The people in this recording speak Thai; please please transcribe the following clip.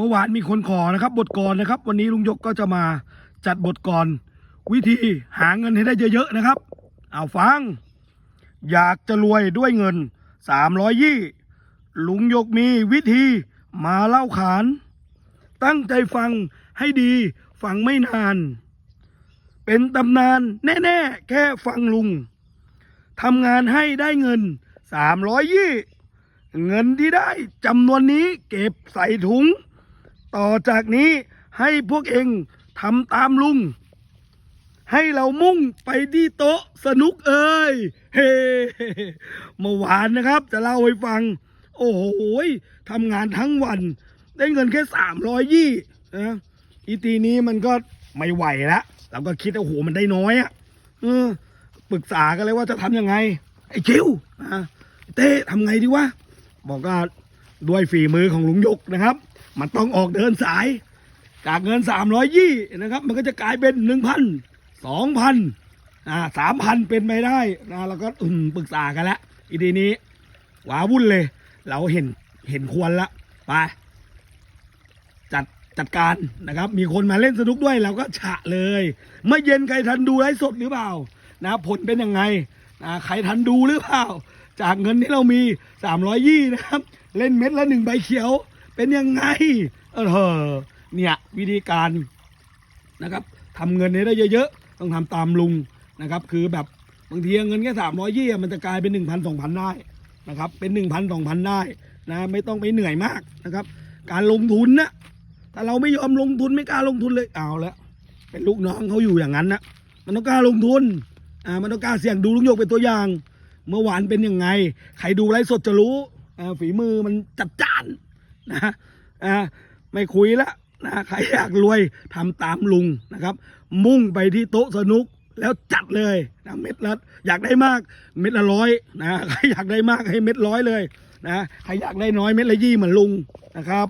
มื่อวานมีคนขอนะครับ บทกรนะครับ วันนี้ลุงยกก็จะมาจัดบทกร วิธีหาเงินให้ได้เยอะๆนะครับ เอาฟัง อยากจะรวยด้วยเงินสามร้อยยี่ลุงยกมีวิธีมาเล่าขาน ตั้งใจฟังให้ดีฟังไม่นาน เป็นตำนานแน่ๆ แค่ฟังลุงทำงานให้ได้เงินสามร้อยยี่เงินที่ได้จำนวนนี้เก็บใส่ถุง ต่อจากนี้ให้พวกเองทำตามลุง ให้เรามุ่งไปที่โต๊ะสนุกเอ้ยเฮ้เมื่อวานนะครับ จะเล่าให้ฟัง โอ้โหทำงานทั้งวัน ได้เงินแค่สามร้อยยี่นะอีทีนี้มันก็ไม่ไหวแล้วเราก็คิดว่าโอ้โหมันได้น้อยอะ่ะเออปรึกษากันเลยว่าจะทำยังไง ไอ้คิวอะเต้ทำไงดีวะบอกว่า ด้วยฝีมือของลุงยกนะครับ มันต้องออกเดินสาย จากเงินสามร้อยยี่นะครับ มันก็จะกลายเป็นหนึ่งพันสองพันอ่าสามพันเป็นไปได้นะแล้วก็อืมปรึกษากันแล้วอีทีนี้ว้าวุ่นเลย เราเห็นเห็นควรละไปจัดจัดการนะครับ มีคนมาเล่นสนุกด้วยเราก็ฉะเลยเมื่อเย็นใครทันดูไลฟ์สดหรือเปล่า นะผลเป็นยังไงนะใครทันดูหรือเปล่า จากเงินที่เรามีสามร้อยยี่นะครับ เล่นเม็ดละหนึ่งใบเขียว เป็นยังไง เออเนี่ยวิธีการนะครับทำเงินให้ได้เยอะๆ ต้องทำตามลุงนะครับ คือแบบบางทีเงินแค่สามร้อยยี่มันจะกลายเป็นหนึ่งพันสองพันได้นะครับ เป็นหนึ่งพันสองพันได้นะไม่ต้องไปเหนื่อยมากนะครับ การลงทุนนะถ้าเราไม่ยอมลงทุนไม่กล้าลงทุนเลยเอาแล้วเป็นลูกน้องเขาอยู่อย่างนั้นนะมันต้องกล้าลงทุนอ่ามันต้องกล้าเสี่ยงดูลุงโยกเป็นตัวอย่าง เมื่อวานเป็นยังไง ใครดูไลฟ์สดจะรู้ฝีมือมันจัดจ้านนะอ่าไม่คุยละนะใครอยากรวยทำตามลุงนะครับ มุ่งไปที่โต๊ะสนุกแล้วจัดเลยนะเม็ดละอยากได้มากเม็ดละร้อยนะใครอยากได้มากให้เม็ดร้อยเลยนะใครอยากได้น้อยเม็ดละยี่เหมือนลุงนะครับ